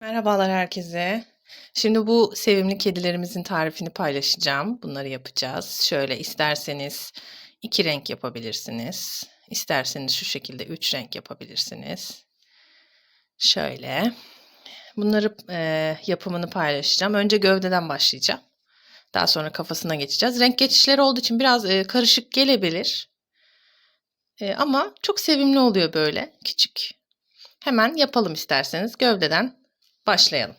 Merhabalar herkese. Şimdi bu sevimli kedilerimizin tarifini paylaşacağım. Bunları yapacağız. Şöyle isterseniz iki renk yapabilirsiniz. İsterseniz şu şekilde üç renk yapabilirsiniz. Şöyle. Bunları e, yapımını paylaşacağım. Önce gövdeden başlayacağım. Daha sonra kafasına geçeceğiz. Renk geçişleri olduğu için biraz e, karışık gelebilir. E, ama çok sevimli oluyor böyle küçük. Hemen yapalım isterseniz. Gövdeden başlayalım.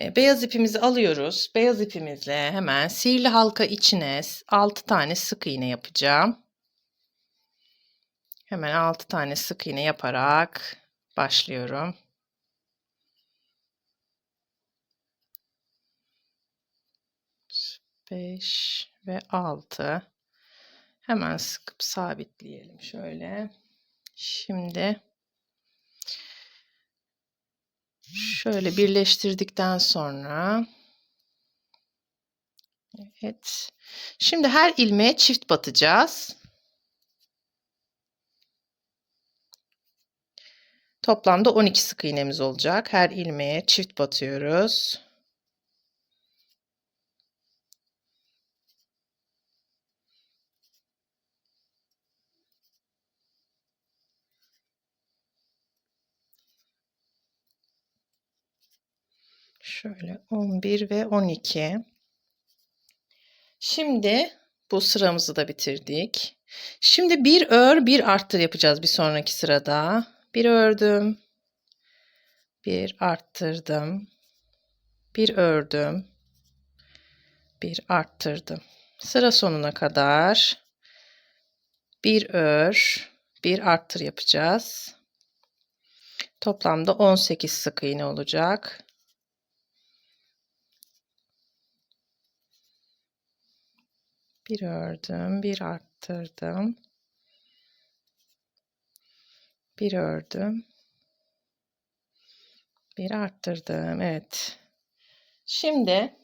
E, Beyaz ipimizi alıyoruz. Beyaz ipimizle hemen sihirli halka içine 6 tane sık iğne yapacağım. Hemen 6 tane sık iğne yaparak başlıyorum. Beş ve altı. Hemen sıkıp sabitleyelim şöyle. Şimdi Şöyle birleştirdikten sonra Evet. Şimdi her ilmeğe çift batacağız. Toplamda 12 sık iğnemiz olacak. Her ilmeğe çift batıyoruz. Şöyle 11 ve 12. Şimdi bu sıramızı da bitirdik. Şimdi bir ör bir arttır yapacağız bir sonraki sırada. Bir ördüm. Bir arttırdım. Bir ördüm. Bir arttırdım. Sıra sonuna kadar bir ör, bir arttır yapacağız. Toplamda 18 sık iğne olacak. Bir ördüm, bir arttırdım. Bir ördüm. Bir arttırdım. Evet. Şimdi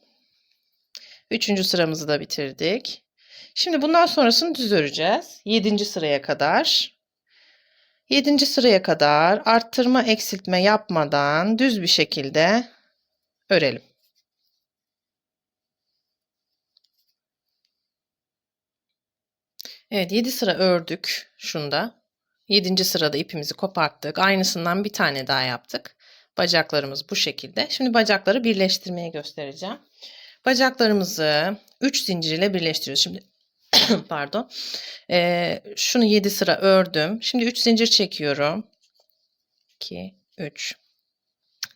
üçüncü sıramızı da bitirdik. Şimdi bundan sonrasını düz öreceğiz. Yedinci sıraya kadar. Yedinci sıraya kadar arttırma eksiltme yapmadan düz bir şekilde örelim. Evet 7 sıra ördük şunda. 7. sırada ipimizi koparttık. Aynısından bir tane daha yaptık. Bacaklarımız bu şekilde. Şimdi bacakları birleştirmeye göstereceğim. Bacaklarımızı 3 zincir ile birleştiriyoruz. Şimdi pardon. Ee, şunu 7 sıra ördüm. Şimdi 3 zincir çekiyorum. 2 3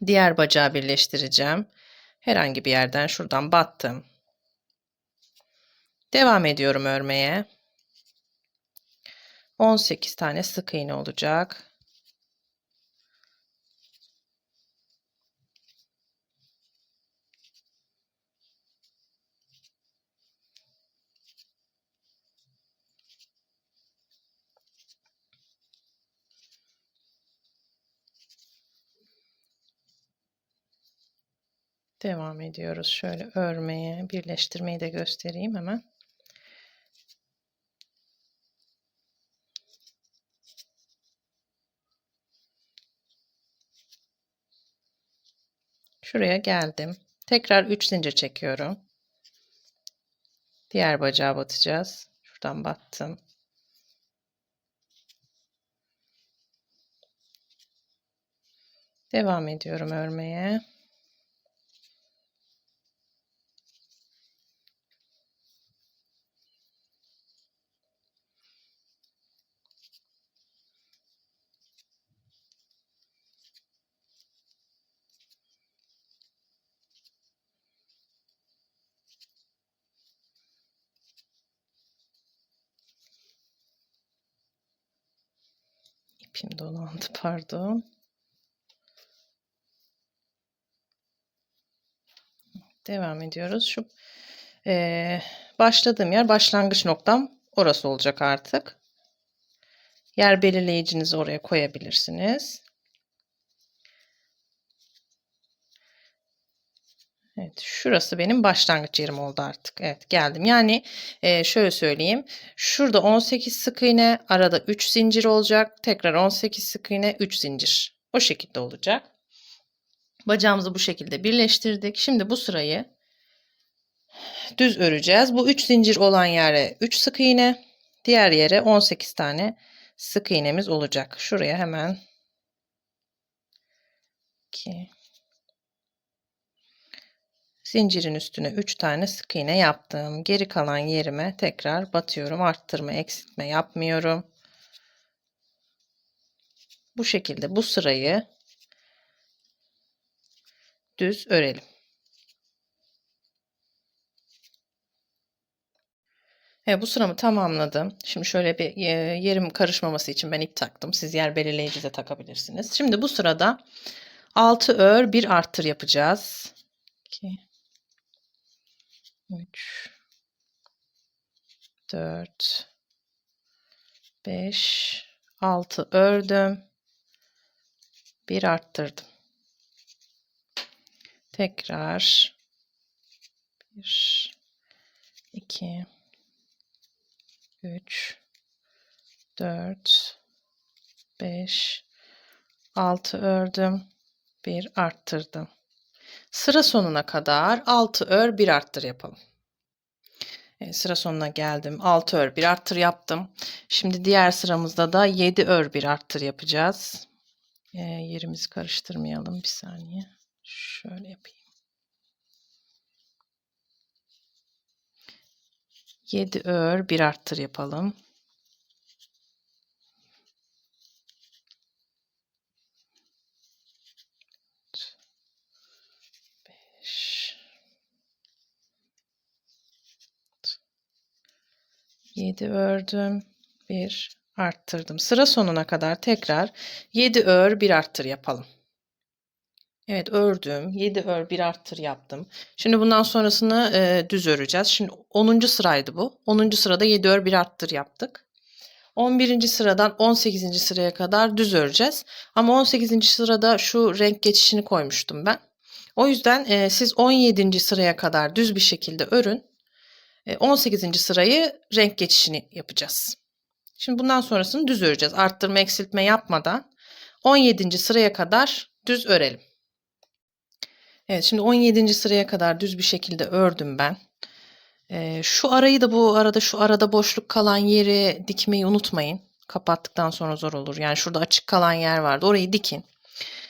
Diğer bacağı birleştireceğim. Herhangi bir yerden şuradan battım. Devam ediyorum örmeye. 18 tane sık iğne olacak. Devam ediyoruz. Şöyle örmeye, birleştirmeyi de göstereyim hemen. Şuraya geldim. Tekrar 3 zincir çekiyorum. Diğer bacağa batacağız. Şuradan battım. Devam ediyorum örmeye. İpim dolandı pardon. Devam ediyoruz. Şu e, başladığım yer başlangıç noktam orası olacak artık. Yer belirleyicinizi oraya koyabilirsiniz. Evet, şurası benim başlangıç yerim oldu artık. Evet, geldim. Yani e, şöyle söyleyeyim. Şurada 18 sık iğne, arada 3 zincir olacak. Tekrar 18 sık iğne, 3 zincir. O şekilde olacak. Bacağımızı bu şekilde birleştirdik. Şimdi bu sırayı düz öreceğiz. Bu 3 zincir olan yere 3 sık iğne, diğer yere 18 tane sık iğnemiz olacak. Şuraya hemen 2 Zincirin üstüne 3 tane sık iğne yaptım. Geri kalan yerime tekrar batıyorum. Arttırma, eksiltme yapmıyorum. Bu şekilde bu sırayı düz örelim. Evet, bu sıramı tamamladım. Şimdi şöyle bir e, yerim karışmaması için ben ip taktım. Siz yer belirleyici de takabilirsiniz. Şimdi bu sırada 6 ör 1 arttır yapacağız. 2 3 4 5 6 ördüm. 1 arttırdım. Tekrar 1 2 3 4 5 6 ördüm. 1 arttırdım. Sıra sonuna kadar 6 ör 1 arttır yapalım. E, sıra sonuna geldim. 6 ör 1 arttır yaptım. Şimdi diğer sıramızda da 7 ör 1 arttır yapacağız. E, yerimizi karıştırmayalım bir saniye. Şöyle yapayım. 7 ör 1 arttır yapalım. 7 ördüm. 1 arttırdım. Sıra sonuna kadar tekrar 7 ör 1 arttır yapalım. Evet ördüm. 7 ör 1 arttır yaptım. Şimdi bundan sonrasını e, düz öreceğiz. Şimdi 10. sıraydı bu. 10. sırada 7 ör 1 arttır yaptık. 11. sıradan 18. sıraya kadar düz öreceğiz. Ama 18. sırada şu renk geçişini koymuştum ben. O yüzden e, siz 17. sıraya kadar düz bir şekilde örün. E, 18. sırayı renk geçişini yapacağız. Şimdi bundan sonrasını düz öreceğiz. Arttırma eksiltme yapmadan 17. sıraya kadar düz örelim. Evet şimdi 17. sıraya kadar düz bir şekilde ördüm ben. Ee, şu arayı da bu arada şu arada boşluk kalan yeri dikmeyi unutmayın. Kapattıktan sonra zor olur. Yani şurada açık kalan yer vardı. Orayı dikin.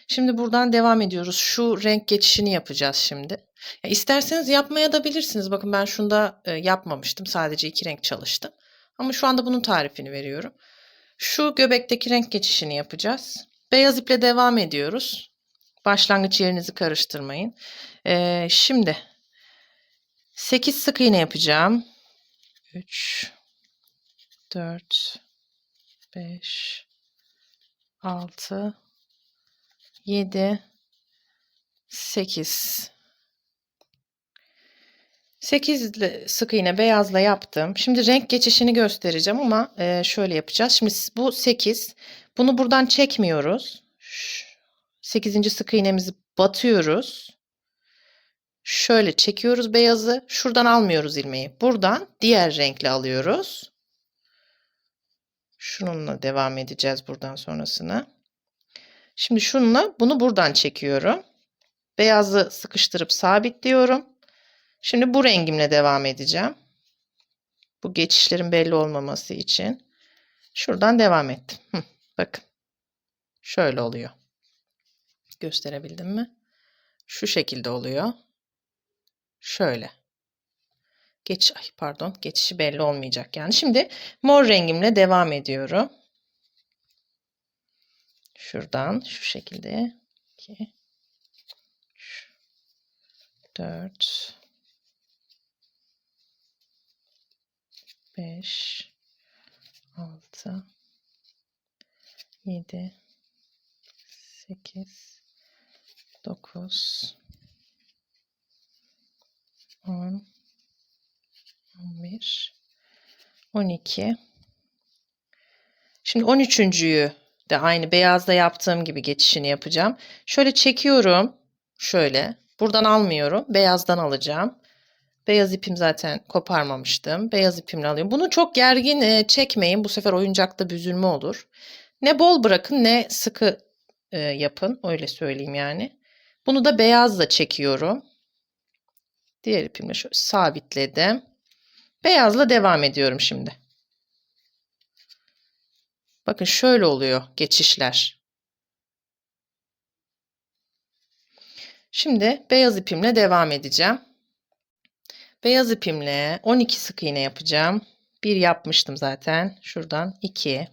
Şimdi buradan devam ediyoruz. Şu renk geçişini yapacağız şimdi. Ya isterseniz yapmaya da bilirsiniz. Bakın ben şunda e, yapmamıştım. Sadece iki renk çalıştım. Ama şu anda bunun tarifini veriyorum. Şu göbekteki renk geçişini yapacağız. Beyaz iple devam ediyoruz. Başlangıç yerinizi karıştırmayın. Ee, şimdi 8 sık iğne yapacağım. 3 4 5 6 7 8 8 sık iğne beyazla yaptım. Şimdi renk geçişini göstereceğim ama e, şöyle yapacağız. Şimdi bu 8. Bunu buradan çekmiyoruz. 8. sık iğnemizi batıyoruz. Şöyle çekiyoruz beyazı. Şuradan almıyoruz ilmeği. Buradan diğer renkle alıyoruz. Şununla devam edeceğiz buradan sonrasını. Şimdi şununla bunu buradan çekiyorum. Beyazı sıkıştırıp sabitliyorum. Şimdi bu rengimle devam edeceğim. Bu geçişlerin belli olmaması için. Şuradan devam ettim. Hı, bakın. Şöyle oluyor. Gösterebildim mi? Şu şekilde oluyor. Şöyle. Geç, ay pardon, geçişi belli olmayacak yani. Şimdi mor rengimle devam ediyorum. Şuradan şu şekilde 2 3 4 5 6 7 8 9 10 11 12 Şimdi 13.'yü de aynı beyazda yaptığım gibi geçişini yapacağım. Şöyle çekiyorum. Şöyle. Buradan almıyorum. Beyazdan alacağım. Beyaz ipim zaten koparmamıştım. Beyaz ipimle alıyorum. Bunu çok gergin e, çekmeyin. Bu sefer oyuncakta büzülme olur. Ne bol bırakın ne sıkı e, yapın. Öyle söyleyeyim yani. Bunu da beyazla çekiyorum. Diğer ipimle şöyle sabitledim. Beyazla devam ediyorum şimdi. Bakın şöyle oluyor geçişler. Şimdi beyaz ipimle devam edeceğim. Beyaz ipimle 12 sık iğne yapacağım. Bir yapmıştım zaten. Şuradan 2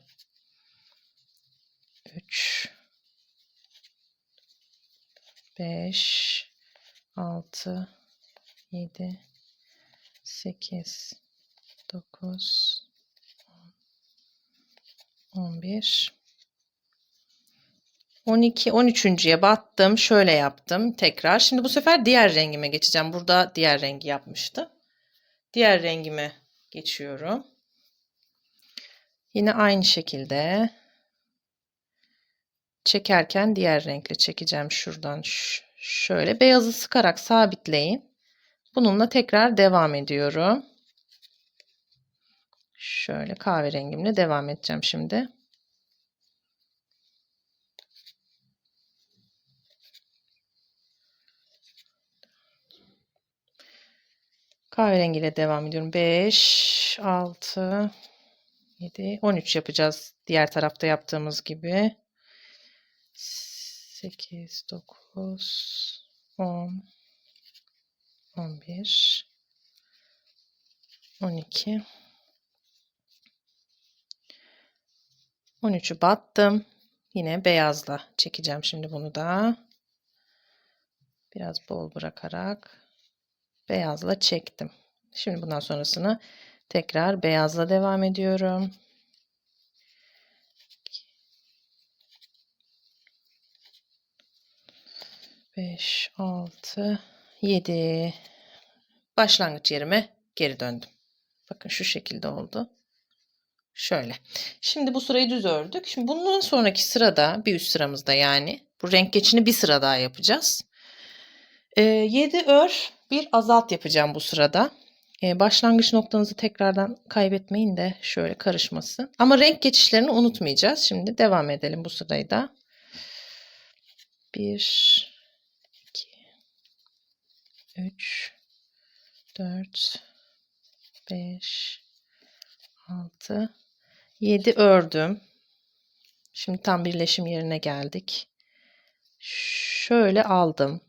3 5 6 7 8 9 11 12 13.ye battım. Şöyle yaptım tekrar. Şimdi bu sefer diğer rengime geçeceğim. Burada diğer rengi yapmıştım. Diğer rengime geçiyorum. Yine aynı şekilde çekerken diğer renkle çekeceğim şuradan şöyle beyazı sıkarak sabitleyin. Bununla tekrar devam ediyorum. Şöyle kahverengimle devam edeceğim şimdi. Kahverengiyle devam ediyorum. 5, 6, 7, 13 yapacağız. Diğer tarafta yaptığımız gibi. 8, 9, 10, 11, 12, 13'ü battım. Yine beyazla çekeceğim şimdi bunu da. Biraz bol bırakarak beyazla çektim. Şimdi bundan sonrasını tekrar beyazla devam ediyorum. Beş, altı, yedi. Başlangıç yerime geri döndüm. Bakın şu şekilde oldu. Şöyle. Şimdi bu sırayı düz ördük. Şimdi bundan sonraki sırada bir üst sıramızda yani bu renk geçini bir sıra daha yapacağız. E, 7 ör bir azalt yapacağım bu sırada. E, başlangıç noktanızı tekrardan kaybetmeyin de şöyle karışmasın. Ama renk geçişlerini unutmayacağız. Şimdi devam edelim bu sırayı da. 1 2 3 4 5 6 7 ördüm. Şimdi tam birleşim yerine geldik. Şöyle aldım.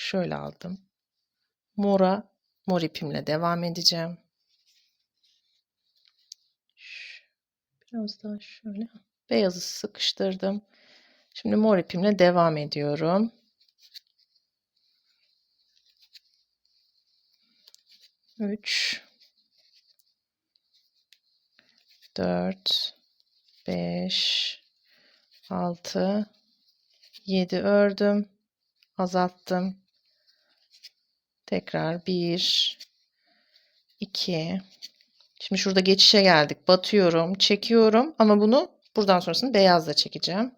Şöyle aldım. Mora mor ipimle devam edeceğim. Biraz daha şöyle beyazı sıkıştırdım. Şimdi mor ipimle devam ediyorum. Üç, dört, beş, altı, yedi ördüm, azalttım. Tekrar bir, iki. Şimdi şurada geçişe geldik. Batıyorum, çekiyorum ama bunu buradan sonrasını beyazla çekeceğim.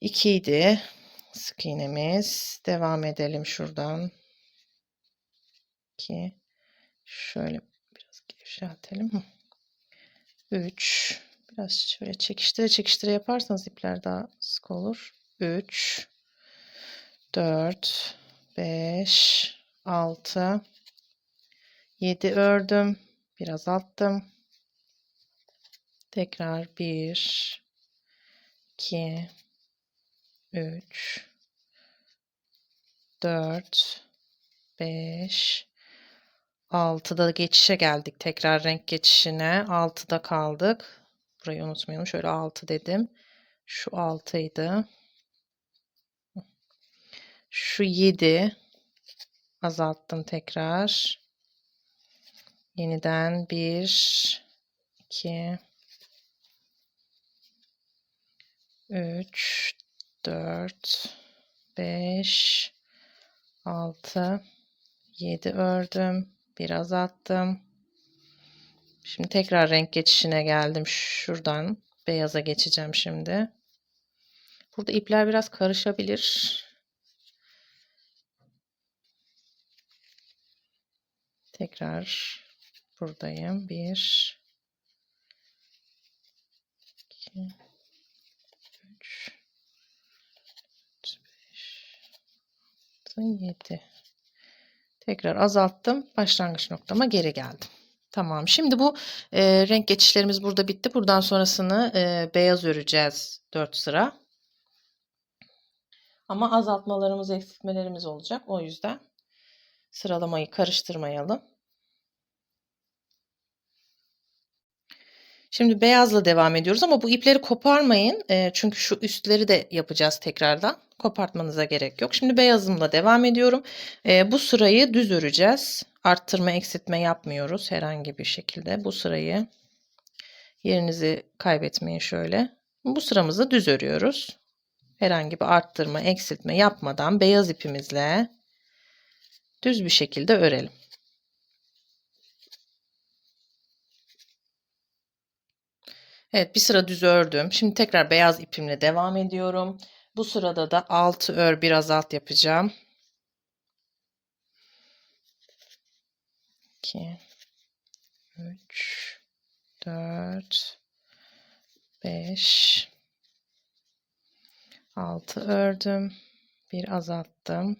2 idi. Sık iğnemiz. Devam edelim şuradan. 2 şöyle biraz gevşetelim. 3 biraz şöyle çekiştire çekiştire yaparsanız ipler daha sık olur. 3 4 5 6 7 ördüm. Biraz attım. Tekrar 1 2 3 4 5 6'da geçişe geldik. Tekrar renk geçişine. 6'da kaldık. Burayı unutmayalım. Şöyle 6 dedim. Şu 6 idi. Şu 7 azalttım tekrar. Yeniden 1 2 3 4 5 6 7 ördüm. Biraz attım. Şimdi tekrar renk geçişine geldim. Şuradan beyaza geçeceğim şimdi. Burada ipler biraz karışabilir. Tekrar buradayım. Bir, iki, üç, 7. Tekrar azalttım. Başlangıç noktama geri geldim. Tamam. Şimdi bu e, renk geçişlerimiz burada bitti. Buradan sonrasını e, beyaz öreceğiz 4 sıra. Ama azaltmalarımız, eksiltmelerimiz olacak. O yüzden sıralamayı karıştırmayalım. Şimdi beyazla devam ediyoruz ama bu ipleri koparmayın. E, çünkü şu üstleri de yapacağız tekrardan. Kopartmanıza gerek yok. Şimdi beyazımla devam ediyorum. E, bu sırayı düz öreceğiz. Arttırma, eksiltme yapmıyoruz herhangi bir şekilde. Bu sırayı yerinizi kaybetmeyin şöyle. Bu sıramızı düz örüyoruz. Herhangi bir arttırma, eksiltme yapmadan beyaz ipimizle düz bir şekilde örelim. Evet bir sıra düz ördüm. Şimdi tekrar beyaz ipimle devam ediyorum. Bu sırada da 6 ör biraz alt yapacağım. 2 3 4 5 6 ördüm. Bir azalttım.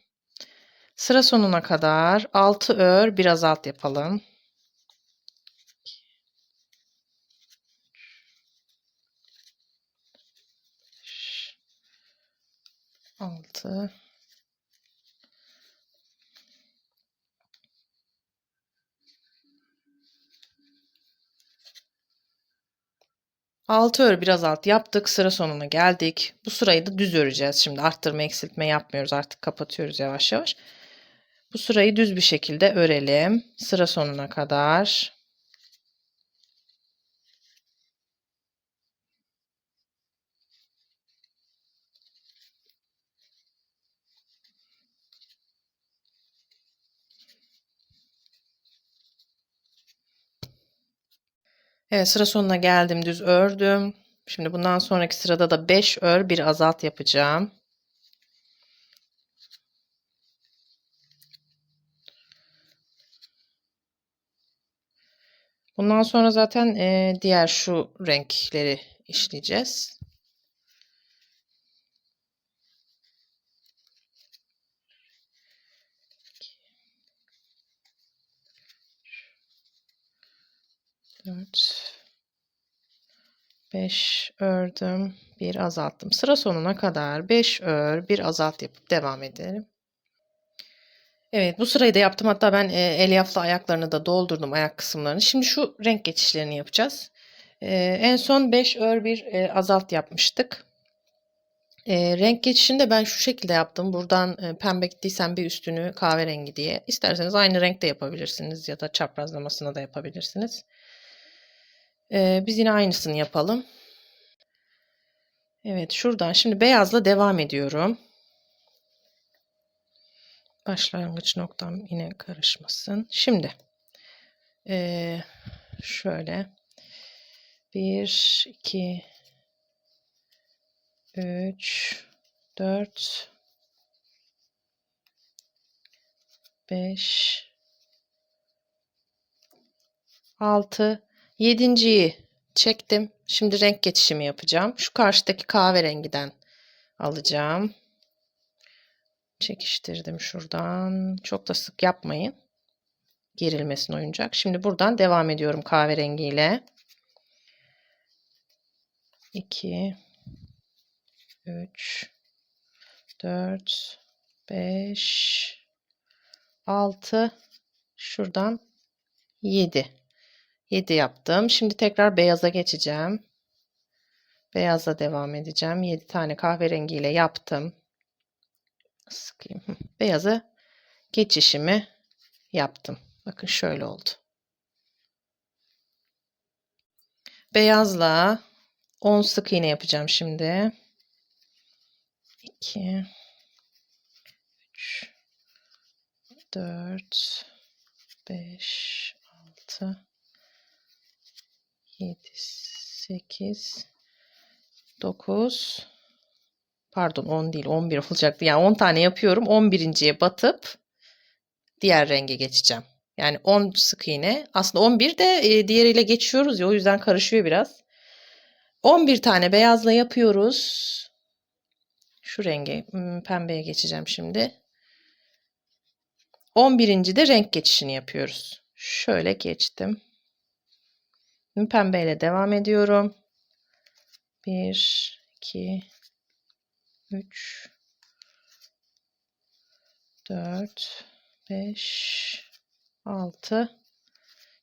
Sıra sonuna kadar 6 ör bir azalt yapalım. 6 6 ör biraz alt yaptık. Sıra sonuna geldik. Bu sırayı da düz öreceğiz. Şimdi arttırma eksiltme yapmıyoruz. Artık kapatıyoruz yavaş yavaş. Bu sırayı düz bir şekilde örelim. Sıra sonuna kadar. Evet sıra sonuna geldim düz ördüm. Şimdi bundan sonraki sırada da 5 ör bir azalt yapacağım. Bundan sonra zaten e, diğer şu renkleri işleyeceğiz. Dört, beş ördüm, bir azalttım. Sıra sonuna kadar beş ör, bir azalt yapıp devam edelim. Evet bu sırayı da yaptım. Hatta ben e, elyafla ayaklarını da doldurdum ayak kısımlarını. Şimdi şu renk geçişlerini yapacağız. E, en son 5 ör bir e, azalt yapmıştık. E, renk geçişini de ben şu şekilde yaptım. Buradan e, pembe gittiysen bir üstünü kahverengi diye. İsterseniz aynı renkte yapabilirsiniz ya da çaprazlamasına da yapabilirsiniz. E, biz yine aynısını yapalım. Evet şuradan şimdi beyazla devam ediyorum. Başlangıç noktam yine karışmasın. Şimdi e, şöyle 1, 2, 3, 4, 5, 6, 7.yi çektim. Şimdi renk geçişimi yapacağım. Şu karşıdaki kahverengiden alacağım. Çekiştirdim şuradan. Çok da sık yapmayın. Gerilmesin oyuncak. Şimdi buradan devam ediyorum kahverengiyle. 2 3 4 5 6 şuradan 7 7 yaptım. Şimdi tekrar beyaza geçeceğim. Beyazla devam edeceğim. 7 tane kahverengiyle yaptım sıkayım. Beyazı geçişimi yaptım. Bakın şöyle oldu. Beyazla 10 sık iğne yapacağım şimdi. 2 3 4 5 6 7 8 9 Pardon 10 değil 11 olacaktı. Yani 10 tane yapıyorum. 11.ye batıp diğer renge geçeceğim. Yani 10 sık iğne. Aslında 11 de e, diğeriyle geçiyoruz ya o yüzden karışıyor biraz. 11 tane beyazla yapıyoruz. Şu rengi hmm, pembeye geçeceğim şimdi. 11. de renk geçişini yapıyoruz. Şöyle geçtim. Şimdi pembeyle devam ediyorum. 1 2 3 4 5 6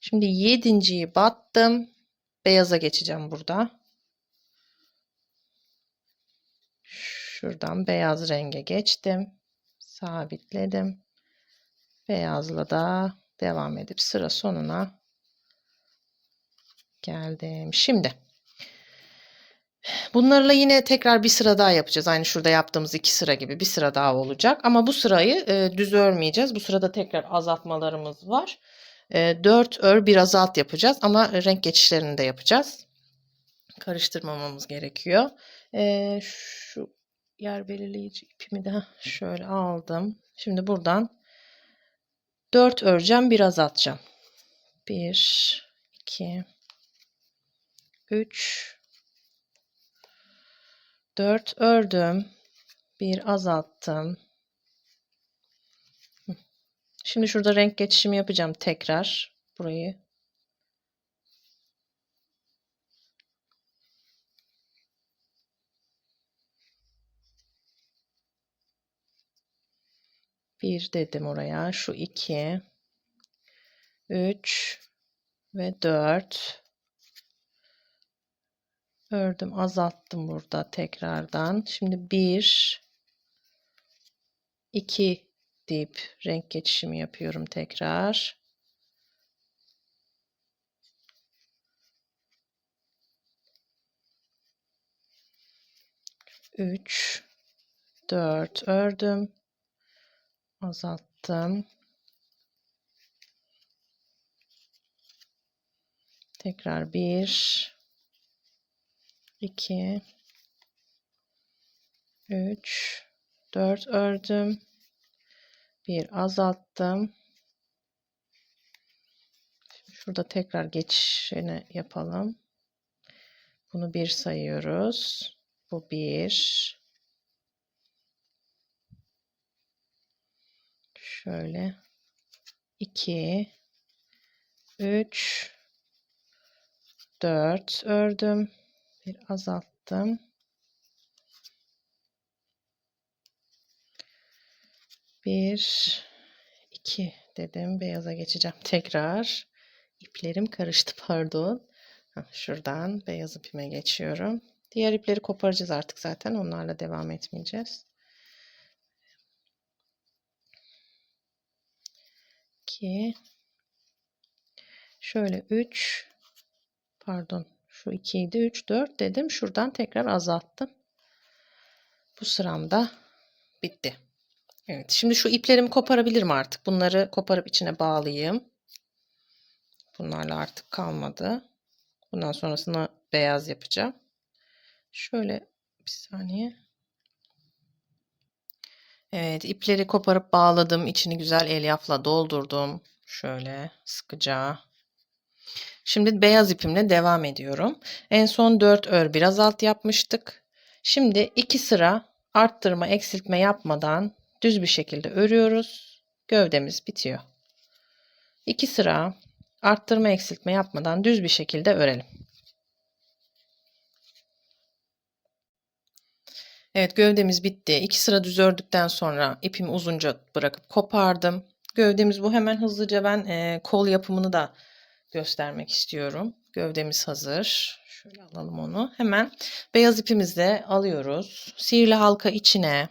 Şimdi yedinciyi battım. Beyaza geçeceğim burada. Şuradan beyaz renge geçtim. Sabitledim. Beyazla da devam edip sıra sonuna geldim. Şimdi bunlarla yine tekrar bir sıra daha yapacağız. Aynı şurada yaptığımız iki sıra gibi bir sıra daha olacak. Ama bu sırayı e, düz örmeyeceğiz. Bu sırada tekrar azaltmalarımız var. E, 4 ör bir azalt yapacağız ama renk geçişlerini de yapacağız. Karıştırmamamız gerekiyor. E, şu yer belirleyici ipimi de şöyle aldım. Şimdi buradan 4 öreceğim, bir azaltacağım. 1 2 3 4 ördüm. Bir azalttım. Şimdi şurada renk geçişimi yapacağım tekrar. Burayı Bir dedim oraya. Şu iki, üç ve dört. Ördüm, azalttım burada tekrardan. Şimdi bir, iki deyip renk geçişimi yapıyorum tekrar. Üç, dört ördüm azalttım. Tekrar bir, iki, üç, dört ördüm. Bir azalttım. Şurada tekrar geçişini yapalım. Bunu bir sayıyoruz. Bu bir. Şöyle 2 3 4 ördüm. Bir azalttım. Bir, iki dedim. Beyaza geçeceğim tekrar. İplerim karıştı pardon. Şuradan beyaz ipime geçiyorum. Diğer ipleri koparacağız artık zaten. Onlarla devam etmeyeceğiz. 2 şöyle 3 pardon şu 2 idi 3 4 dedim. Şuradan tekrar azalttım. Bu sıramda bitti. Evet şimdi şu iplerimi koparabilirim artık. Bunları koparıp içine bağlayayım. Bunlarla artık kalmadı. Bundan sonrasında beyaz yapacağım. Şöyle bir saniye. Evet, ipleri koparıp bağladım. İçini güzel elyafla doldurdum. Şöyle sıkıca. Şimdi beyaz ipimle devam ediyorum. En son 4 ör biraz alt yapmıştık. Şimdi 2 sıra arttırma eksiltme yapmadan düz bir şekilde örüyoruz. Gövdemiz bitiyor. 2 sıra arttırma eksiltme yapmadan düz bir şekilde örelim. Evet gövdemiz bitti. İki sıra düz ördükten sonra ipimi uzunca bırakıp kopardım. Gövdemiz bu. Hemen hızlıca ben e, kol yapımını da göstermek istiyorum. Gövdemiz hazır. Şöyle alalım onu. Hemen beyaz ipimizle alıyoruz. Sihirli halka içine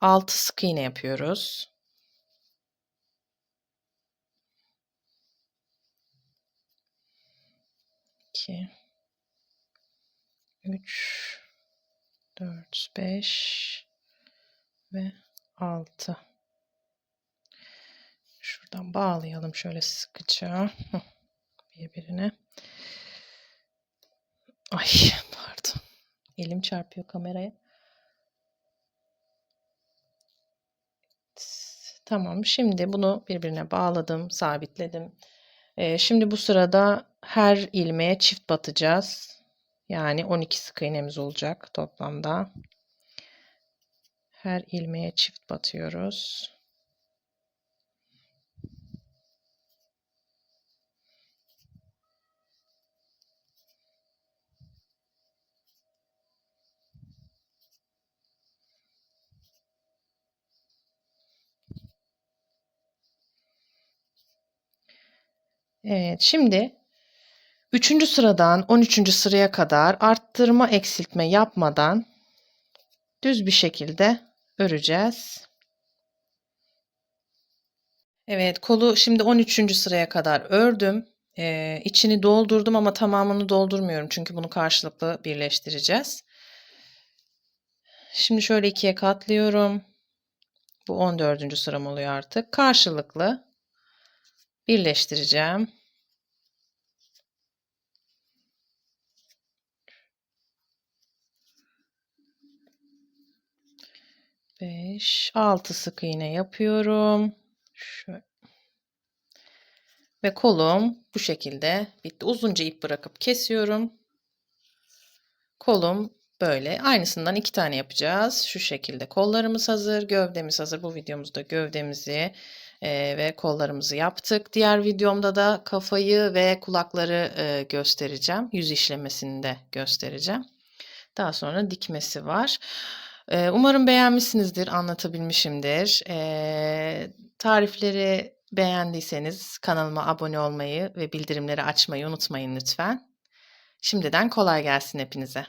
6 sık iğne yapıyoruz. İki, üç, 4, 5 ve 6. Şuradan bağlayalım şöyle sıkıca birbirine. Ay pardon. Elim çarpıyor kameraya. Tamam şimdi bunu birbirine bağladım, sabitledim. Ee, şimdi bu sırada her ilmeğe çift batacağız. Yani 12 sık iğnemiz olacak toplamda. Her ilmeğe çift batıyoruz. Evet, şimdi 3. sıradan 13. sıraya kadar arttırma eksiltme yapmadan düz bir şekilde öreceğiz. Evet, kolu şimdi 13. sıraya kadar ördüm. Ee, içini doldurdum ama tamamını doldurmuyorum çünkü bunu karşılıklı birleştireceğiz. Şimdi şöyle ikiye katlıyorum. Bu 14. sıram oluyor artık. Karşılıklı birleştireceğim. Beş, altı sık iğne yapıyorum. Şöyle. Ve kolum bu şekilde bitti. Uzunca ip bırakıp kesiyorum. Kolum böyle. Aynısından iki tane yapacağız. Şu şekilde kollarımız hazır, gövdemiz hazır. Bu videomuzda gövdemizi e, ve kollarımızı yaptık. Diğer videomda da kafayı ve kulakları e, göstereceğim. Yüz işlemesini de göstereceğim. Daha sonra dikmesi var. E, umarım beğenmişsinizdir, anlatabilmişimdir. E, tarifleri beğendiyseniz kanalıma abone olmayı ve bildirimleri açmayı unutmayın lütfen. Şimdiden kolay gelsin hepinize.